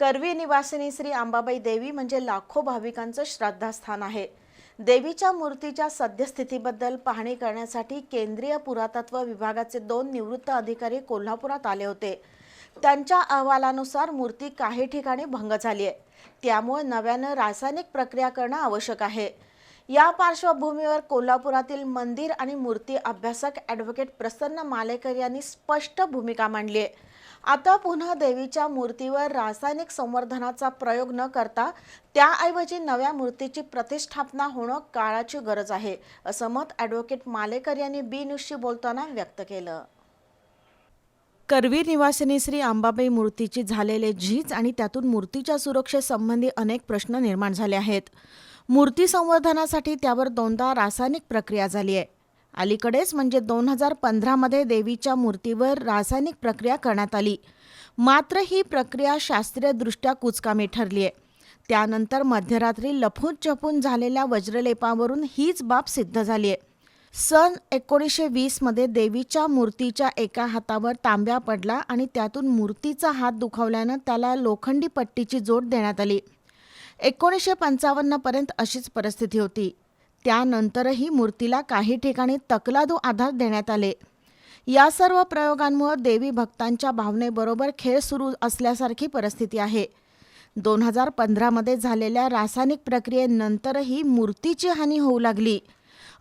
करवी निवासिनी श्री अंबाबाई देवी म्हणजे लाखो भाविकांचं श्रद्धास्थान आहे. देवीच्या मूर्तीच्या सद्यस्थितीबद्दल पाहणी करण्यासाठी केंद्रीय पुरातत्व विभागाचे दोन निवृत्त अधिकारी कोल्हापुरात आले होते. त्यांच्या अहवालानुसार मूर्ती काही ठिकाणी भंग झाली आहे. त्यामुळे नव्यानं रासायनिक प्रक्रिया करणं आवश्यक आहे. या पार्श्वभूमीवर कोल्हापुरातील मंदिर आणि मूर्ती अभ्यासक ॲडव्होकेट प्रसन्न मालेकर यांनी स्पष्ट भूमिका मांडली आहे. आता पुन्हा देवीच्या मूर्तीवर रासायनिक संवर्धनाचा प्रयोग न करता त्याऐवजी नव्या मूर्तीची प्रतिष्ठापना होणं काळाची गरज आहे असं मत ॲडव्होकेट मालेकर यांनी बी न्यूजशी बोलताना व्यक्त केलं. करवीर निवासिनी श्री अंबाबाई मूर्तीची झालेले झीज आणि त्यातून मूर्तीच्या सुरक्षेसंबंधी अनेक प्रश्न निर्माण झाले आहेत. मूर्ती संवर्धनासाठी त्यावर दोनदा रासायनिक प्रक्रिया झाली आहे. अलीकडेच म्हणजे दोन हजार पंधरामध्ये देवीच्या मूर्तीवर रासायनिक प्रक्रिया करण्यात आली. मात्र ही प्रक्रिया शास्त्रीयदृष्ट्या कुचकामी ठरली आहे त्यानंतर मध्यरात्री लपून छपून झालेल्या वज्रलेपावरून हीच बाब सिद्ध झाली आहे सन एकोणीसशे वीसमध्ये देवीच्या मूर्तीच्या एका हातावर तांब्या पडला आणि त्यातून मूर्तीचा हात दुखावल्यानं त्याला लोखंडी पट्टीची जोड देण्यात आली. एकोणीसशे पंचावन्नपर्यंत अशीच परिस्थिती होती. त्यानंतरही मूर्तीला काही ठिकाणी तकलादू आधार देण्यात आले. या सर्व प्रयोगांमुळे देवी भक्तांच्या भावनेबरोबर खेळ सुरू असल्यासारखी परिस्थिती आहे. दोन हजार पंधरामध्ये झालेल्या रासायनिक प्रक्रियेनंतरही मूर्तीची हानी होऊ लागली.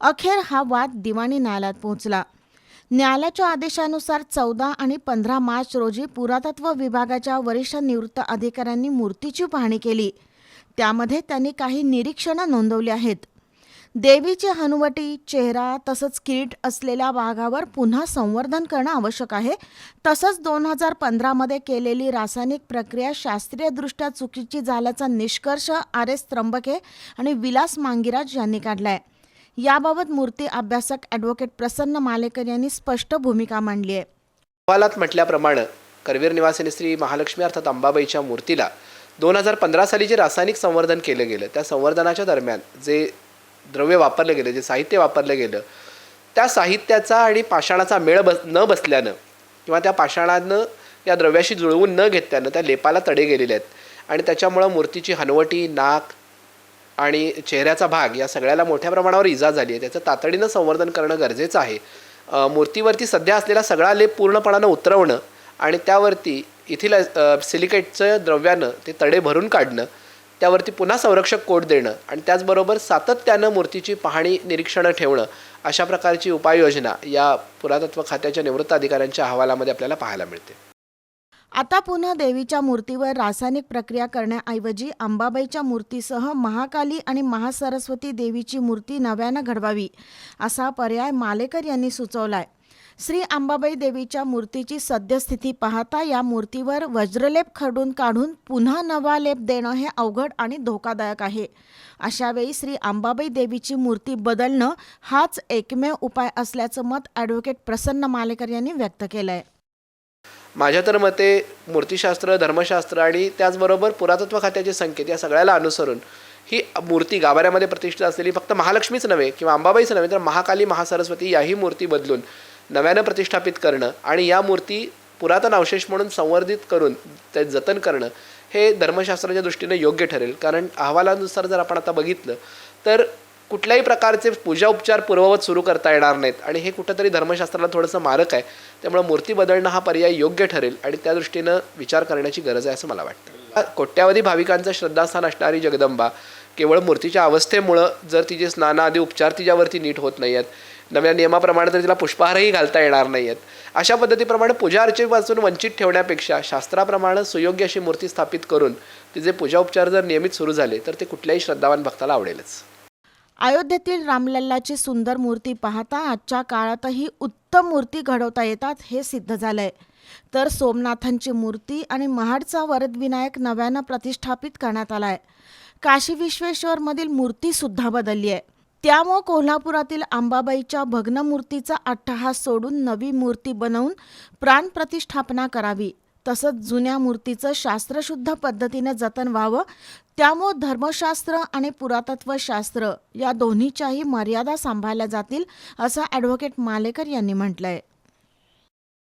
अखेर हा वाद दिवाणी न्यायालयात पोहोचला. न्यायालयाच्या आदेशानुसार चौदा आणि पंधरा मार्च रोजी पुरातत्व विभागाच्या वरिष्ठ निवृत्त अधिकाऱ्यांनी मूर्तीची पाहणी केली. त्यामध्ये त्यांनी काही निरीक्षणं नोंदवली आहेत. देवीची हनुवटी चेहरा तसंच किरीट असलेल्या भागावर पुन्हा संवर्धन करणं आवश्यक आहे. तसंच दोन हजार पंधरामध्ये केलेली रासायनिक प्रक्रिया शास्त्रीयदृष्ट्या चुकीची झाल्याचा निष्कर्ष आर एस त्र्यंबके आणि विलास मांगिराज यांनी काढला आहे याबाबत मूर्ती अभ्यासक ॲडव्होकेट प्रसन्न मालेकर यांनी स्पष्ट भूमिका मांडली आहे. अहवालात म्हटल्याप्रमाणे करवीर निवासिनी श्री महालक्ष्मी अर्थात अंबाबाईच्या मूर्तीला दोन हजार पंधरा साली जे रासायनिक संवर्धन केलं गेलं त्या संवर्धनाच्या दरम्यान जे द्रव्य वापरलं गेलं जे साहित्य वापरलं गेलं त्या साहित्याचा आणि पाषाणाचा मेळ बस न बसल्यानं किंवा त्या पाषाणानं या द्रव्याशी जुळवून न घेतल्यानं त्या लेपाला तडे गेलेले आहेत. आणि त्याच्यामुळं मूर्तीची हनवटी नाक आणि चेहऱ्याचा भाग या सगळ्याला मोठ्या प्रमाणावर इजा झाली आहे. त्याचं तातडीनं संवर्धन करणं गरजेचं आहे. मूर्तीवरती सध्या असलेला सगळा लेप पूर्णपणानं उतरवणं आणि त्यावरती इथिल सिलिकेटचं द्रव्यानं ते तडे भरून काढणं त्यावरती पुन्हा संरक्षक कोट देणं आणि त्याचबरोबर सातत्यानं मूर्तीची पाहणी निरीक्षणं ठेवणं अशा प्रकारची उपाययोजना या पुरातत्व खात्याच्या निवृत्त अधिकाऱ्यांच्या अहवालामध्ये आपल्याला पाहायला मिळते. आता पुन्हा देवीच्या मूर्तीवर रासायनिक प्रक्रिया करण्याऐवजी अंबाबाईच्या मूर्तीसह महाकाली आणि महासरस्वती देवीची मूर्ती नव्यानं घडवावी असा पर्याय मालेकर यांनी सुचवलाय. श्री अंबाबाई देवीच्या मूर्तीची सद्यस्थिती पाहता या मूर्तीवर वज्रलेप खडून काढून पुन्हा नवा लेप देणं हे अवघड आणि धोकादायक आहे. अशावेळी श्री अंबाबाई देवीची मूर्ती बदलणं हाच एकमेव उपाय असल्याचं मत ॲडव्होकेट प्रसन्न मालेकर यांनी व्यक्त केलं आहे माझ्या तर मते मूर्तीशास्त्र धर्मशास्त्र आणि त्याचबरोबर पुरातत्व खात्याचे संकेत या सगळ्याला अनुसरून ही मूर्ती गाभाऱ्यामध्ये प्रतिष्ठित असलेली फक्त महालक्ष्मीच नव्हे किंवा अंबाबाईच नव्हे तर महाकाली महासरस्वती याही मूर्ती बदलून नव्यानं प्रतिष्ठापित करणं आणि या मूर्ती पुरातन अवशेष म्हणून संवर्धित करून ते जतन करणं हे धर्मशास्त्राच्या दृष्टीने योग्य ठरेल. कारण अहवालानुसार जर आपण आता बघितलं तर कुठल्याही प्रकारचे पूजा उपचार पूर्ववत सुरू करता येणार नाहीत आणि हे कुठंतरी धर्मशास्त्राला थोडंसं मारक आहे. त्यामुळे मूर्ती बदलणं हा पर्याय योग्य ठरेल आणि त्या दृष्टीनं विचार करण्याची गरज आहे असं मला वाटतं. कोट्यावधी भाविकांचं श्रद्धास्थान असणारी जगदंबा केवळ मूर्तीच्या अवस्थेमुळं जर तिचे स्नानाआधी उपचार तिच्यावरती नीट होत नाही आहेत नव्या नियमाप्रमाणे तर तिला पुष्पहारही घालता येणार नाही आहेत अशा पद्धतीप्रमाणे पूजा अर्चेपासून वंचित ठेवण्यापेक्षा शास्त्राप्रमाणे सुयोग्य अशी मूर्ती स्थापित करून तिचे पूजा उपचार जर नियमित सुरू झाले तर ते कुठल्याही श्रद्धावान भक्ताला आवडेलच. अयोध्येतील रामलल्लाची सुंदर मूर्ती पाहता आजच्या काळातही उत्तम मूर्ती घडवता येतात हे सिद्ध झालंय. तर सोमनाथांची मूर्ती आणि महाडचा वरदविनायक नव्यानं प्रतिष्ठापित करण्यात आलाय. काशी विश्वेश्वरमधील मूर्ती सुद्धा बदलली आहे. त्यामुळं कोल्हापुरातील अंबाबाईच्या भग्न मूर्तीचा अट्टहास सोडून नवी मूर्ती बनवून प्राणप्रतिष्ठापना करावी. तसंच जुन्या मूर्तीचं शास्त्रशुद्ध पद्धतीने जतन व्हावं. त्यामुळं धर्मशास्त्र आणि पुरातत्वशास्त्र या दोन्हीच्याही मर्यादा सांभाळल्या जातील असं ॲडव्होकेट मालेकर यांनी म्हटलंय.